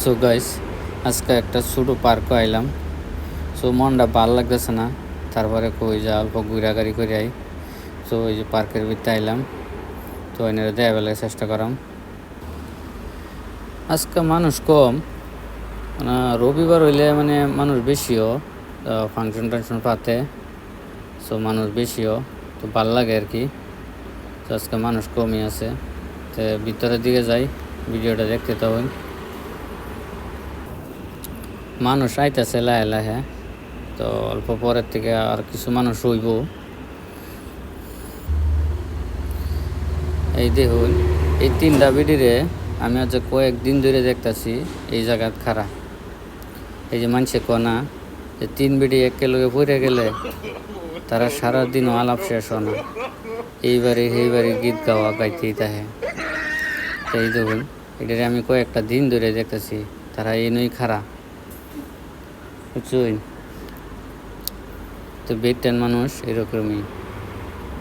So guys আজকে একটা ছোটো পার্কে আইলাম। সো মনটা ভালো লাগতেছে না। তারপরে কই যা অল্প ঘুরাঘুরি করে আই। সো ওই যে পার্কের ভিতরে আইলাম। তো এনারা দেয়া বেলায় চেষ্টা করাম। আজকে মানুষ কম। মানে রবিবার হইলে মানে মানুষ বেশিও। ফাংশন টাংশন পাতে। সো মানুষ বেশিও। তো ভালো লাগে আর কি। তো আজকে মানুষ কমই আছে। তো ভিতরের দিকে যাই। ভিডিওটা দেখতে তো হই মানুষ আইতেছে লাহে লাহে, তো অল্প পরের থেকে আর কিছু মানুষ হইব। এই দেখুন, এই তিনটা বিডিরে আমি আজ কয়েকদিন ধরে দেখতাছি এই জায়গাত খারা এই যে মানছে কনা যে তিন বিডি একেলগে পড়ে গেলে তারা সারাদিন আলাপ শেষ হয় না। এইবারে এইবারে গীত গাওয়া গাইতেই তাহে এই দেখুন, এটারে আমি কয়েকটা দিন ধরে দেখতেছি, তারা এই নই খারা বুঝছুই তো বেটেন মানুষ এরকমই।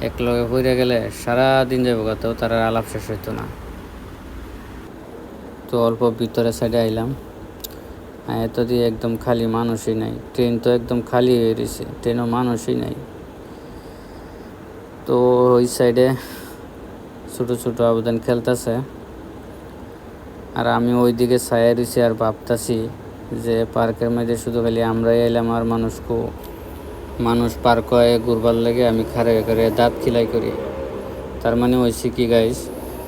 এক লগে পড়ে গেলে সারা দিন যাব কত তারা আলাপ শেষ হইতো না। তো অল্প ভিতরে সাইডে আইলাম। এত দিয়ে একদম খালি মানুষই নাই। ট্রেন তো একদম খালি হয়ে রয়েছে ট্রেনও মানুষই নাই। তো ওই সাইডে ছোটো ছোটো আবেদন খেলতেছে। আর আমি ওই দিকে ছায়া রয়েছি আর ভাবতাছি যে পার্কের মধ্যে শুধু খালি আমরাই এলাম আর মানুষকে মানুষ পার্ক হয়ে ঘুরবার লাগে, আমি খারে করে দাঁত খিলাই করি। তার মানে হয়েছে কি গাইস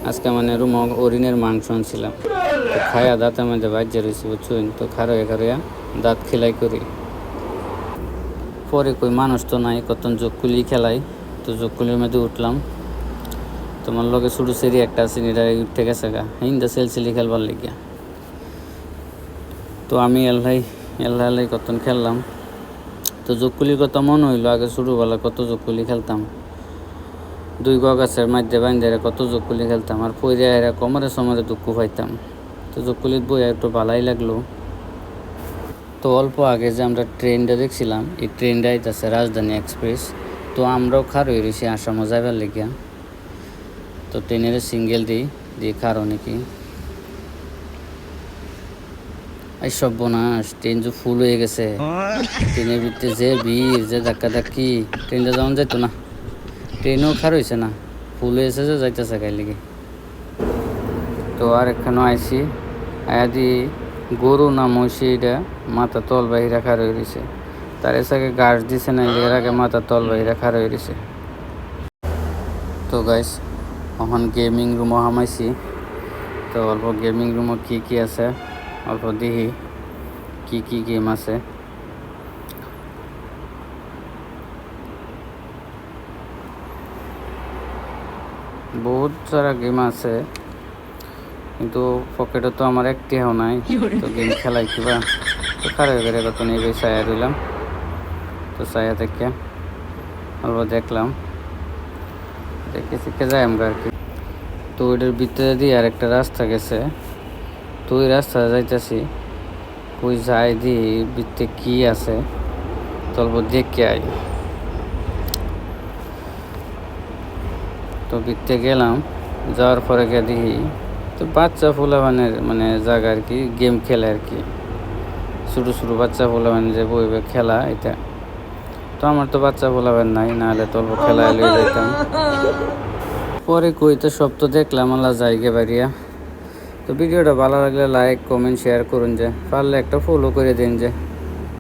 আজকে মানে রুম হরিণের মাংস আনছিলাম। খায়া দাঁতের মধ্যে বাজ্যে রয়েছে বুঝছুন? তো খারো খারোয়া দাঁত খিলাই করি। পরে কই মানুষ তো নাই কত জকুলি খেলাই। তো জকুলির মধ্যে উঠলাম। তোমার লগে ছোটো সেরি একটা আছে এটা উঠে গেছে গা। হিন্দা সেলসিলি খেলবার লেগিয়া। তো আমি এল্লাই এল্লাই এল্লাই কতন খেললাম। তো জকুলির কথা মনে হইল, আগে ছোটোবেলা কত জকুলি খেলতাম। দুই গাছের মাধ্যে বান্ধে কত জকুলি খেলতাম। আর পইরে এরা কমরে সমরে দুঃখ পাইতাম। তো জকুলির বই একটু ভালাই লাগল। তো অল্প আগে যে আমরা ট্রেনটা দেখছিলাম, এই ট্রেনটা আইতাছে রাজধানী এক্সপ্রেস। তো আমরাও খার হয়ে রয়েছি আসামও যাইবার লেগিয়া। তো ট্রেনের সিঙ্গেল দিই দিয়ে খারো নাকি এই সব বোনাস, ট্রেন যে ফুল হয়ে গেছে। ট্রেনের ভিতরে যে ভিড়, যে ধাক্কা ধাক্কি ট্রেনটা যেমন যাইতো না। ট্রেনও খার হয়েছে না ফুল হয়েছে যে যাইতেছে গাই লেগে তো আর এখানে আইসি আয়াদি গরু না মহিষি এটা মাথা তল বাহিরা খার হয়ে রয়েছে তার এসাকে গাছ দিছে না, এর আগে মাথা তল বাহিরা খার হয়ে রয়েছে তো গাইস এখন গেমিং রুমও হামাইছি। তো অল্প গেমিং রুমও কি কি আছে? অল্প দেখি কি কি গেম আছে? বহুত সারা গেম আছে, কিন্তু পকেটে তো আমার একটিও নাই, তো গেম খেলাই কিবা তো খারাপ করে কত নিয়ে ছায়া দিলাম, তো ছায়া থেকে অল্প দেখলাম, দেখে শিখে যাই আমরা আর কি। তো ওইটার ভিতরে দিয়ে আর একটা রাস্তা গেছে ওই রাস্তা যাইতেছি, কই যাই দি, ভিতরে কি আছে তো অল্প দেখে আই তো ভিতরে গেলাম, যাওয়ার পরে গিয়ে দেখি, তো বাচ্চা ফুলাবানের মানে জায়গা আর কি গেম খেলে আর কি। ছোটো ছোটো বাচ্চা ফুলাবান যে বইবে খেলা এটা। তো আমার তো বাচ্চা ফুলাবেন নাই, নাহলে তো খেলা এলে যেতাম পরে কই তো সব তো দেখলাম, আল্লাহ জায়গা বাড়িয়া। তো ভিডিওটা ভালো লাগলে লাইক কমেন্ট শেয়ার করুন যে, পারলে একটা ফলো করে দিন যে।